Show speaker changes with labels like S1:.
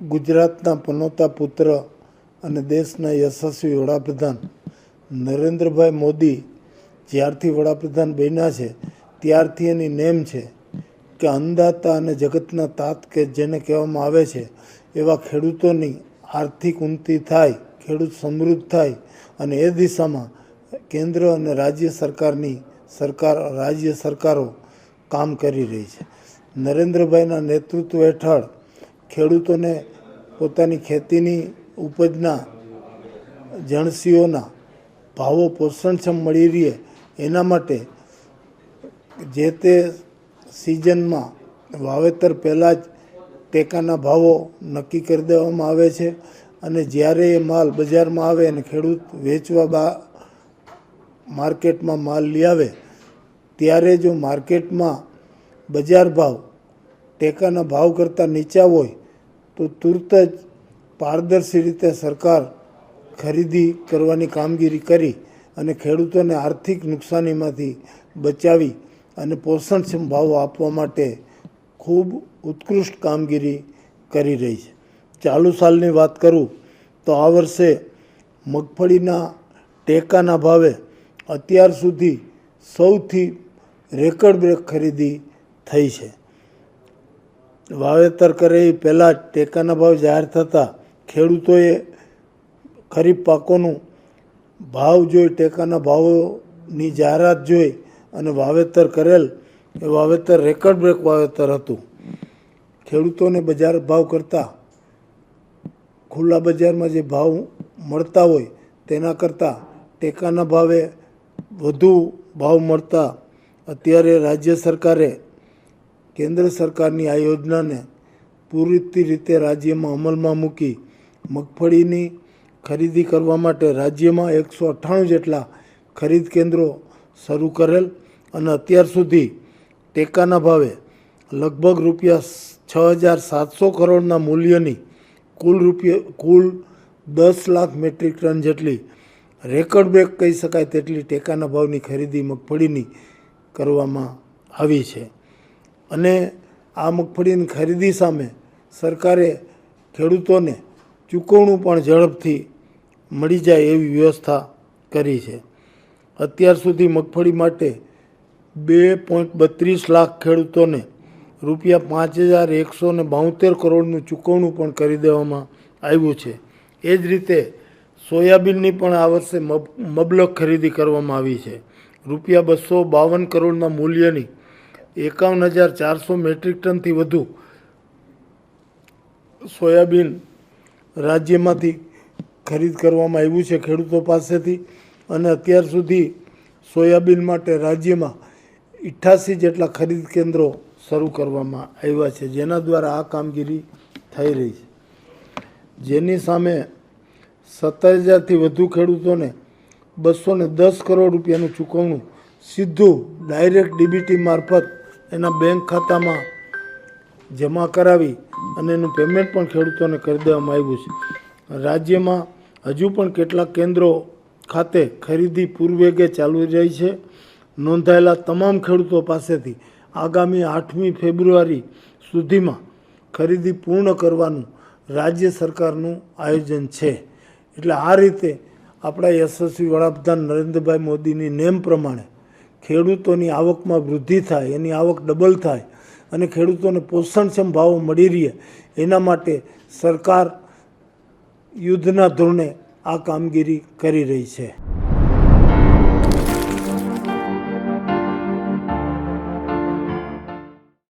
S1: ગુજરાતના પનોતા પુત્ર અને દેશના યશસ્વી વડાપ્રધાન નરેન્દ્રભાઈ મોદી જ્યારથી વડાપ્રધાન બન્યા છે, ત્યારથી એની નેમ છે કે અન્નદાતા અને જગતના તાત કે જેને કહેવામાં આવે છે, એવા ખેડૂતોની આર્થિક ઉન્નતિ થાય, ખેડૂત સમૃદ્ધ થાય અને એ દિશામાં કેન્દ્ર અને રાજ્ય સરકારની સરકાર, રાજ્ય સરકારો કામ કરી રહી છે. નરેન્દ્રભાઈના નેતૃત્વ હેઠળ ખેડૂતોને પોતાની ખેતીની ઉપજના જણસીઓના ભાવો પોષણક્ષમ મળી રહે એના માટે જે તે સિઝનમાં વાવેતર પહેલાં જ ટેકાના ભાવો નક્કી કરી દેવામાં આવે છે અને જ્યારે એ માલ બજારમાં આવે અને ખેડૂત વેચવા બા માર્કેટમાં માલ લઈ આવે, ત્યારે જો માર્કેટમાં બજાર ભાવ ટેકાના ભાવ કરતાં નીચા હોય તો તુરત જ પારદર્શી રીતે સરકાર ખરીદી કરવાની કામગીરી કરી અને ખેડૂતોને આર્થિક નુકસાનીમાંથી બચાવી અને પોષણક્ષમ ભાવો આપવા માટે ખૂબ ઉત્કૃષ્ટ કામગીરી કરી રહી છે. ચાલુ સાલની વાત કરું તો આ વર્ષે મગફળીના ટેકાના ભાવે અત્યાર સુધી સૌથી રેકર્ડ બ્રેક ખરીદી થઈ છે. વાવેતર કરે એ પહેલાં જ ટેકાના ભાવ જાહેર થતાં ખેડૂતોએ ખરીફ પાકોનું ભાવ જોઈ, ટેકાના ભાવોની જાહેરાત જોઈ અને વાવેતર કરેલ એ વાવેતર રેકર્ડ બ્રેક વાવેતર હતું. ખેડૂતોને બજાર ભાવ કરતાં ખુલ્લા બજારમાં જે ભાવ મળતા હોય તેના કરતાં ટેકાના ભાવે વધુ ભાવ મળતા અત્યારે રાજ્ય સરકારે કેન્દ્ર સરકારની આ યોજનાને પૂરતી રીતે રાજ્યમાં અમલમાં મૂકી મગફળીની ખરીદી કરવા માટે રાજ્યમાં એકસો અઠ્ઠાણું જેટલા ખરીદ કેન્દ્રો શરૂ કરેલ અને અત્યાર સુધી ટેકાના ભાવે લગભગ રૂપિયા છ હજાર સાતસો કરોડના મૂલ્યની કુલ રૂપિયા, કુલ દસ લાખ મેટ્રિક ટન જેટલી રેકર્ડ બ્રેક કહી શકાય તેટલી ટેકાના ભાવની ખરીદી મગફળીની કરવામાં આવી છે. અને આ મગફળીની ખરીદી સામે સરકારે ખેડૂતોને ચૂકવણું પણ ઝડપથી મળી જાય એવી વ્યવસ્થા કરી છે. અત્યાર સુધી મગફળી માટે બે પોઈન્ટ બત્રીસ લાખ ખેડૂતોને રૂપિયા પાંચ હજાર એકસો ને બાઉતેર કરોડનું ચૂકવણું પણ કરી દેવામાં આવ્યું છે. એ જ રીતે સોયાબીનની પણ આ વર્ષે મબ મબલક ખરીદી કરવામાં આવી છે. રૂપિયા બસો બાવન કરોડના મૂલ્યની એકાવન હજાર ચારસો મેટ્રિક ટનથી વધુ સોયાબીન રાજ્યમાંથી ખરીદ કરવામાં આવ્યું છે ખેડૂતો પાસેથી. અને અત્યાર સુધી સોયાબીન માટે રાજ્યમાં અઠ્ઠાસી જેટલા ખરીદ કેન્દ્રો શરૂ કરવામાં આવ્યા છે, જેના દ્વારા આ કામગીરી થઈ રહી છે. જેની સામે સત્તર હજારથી વધુ ખેડૂતોને બસો દસ કરોડ રૂપિયાનું ચૂકવણું સીધું ડાયરેક્ટ ડીબીટી મારફત એના બેંક ખાતામાં જમા કરાવી અને એનું પેમેન્ટ પણ ખેડૂતોને કરી દેવામાં આવ્યું છે. રાજ્યમાં હજુ પણ કેટલાક કેન્દ્રો ખાતે ખરીદી પૂર્વેગે ચાલુ રહી છે. નોંધાયેલા તમામ ખેડૂતો પાસેથી આગામી આઠમી ફેબ્રુઆરી સુધીમાં ખરીદી પૂર્ણ કરવાનું રાજ્ય સરકારનું આયોજન છે. એટલે આ રીતે આપણા યશસ્વી વડાપ્રધાન નરેન્દ્રભાઈ મોદીની નેમ પ્રમાણે ખેડૂતોની આવકમાં વૃદ્ધિ થાય, એની આવક ડબલ થાય અને ખેડૂતોને પોષણક્ષમ ભાવો મળી રહે, એના માટે સરકાર યુદ્ધના ધોરણે આ કામગીરી કરી રહી છે.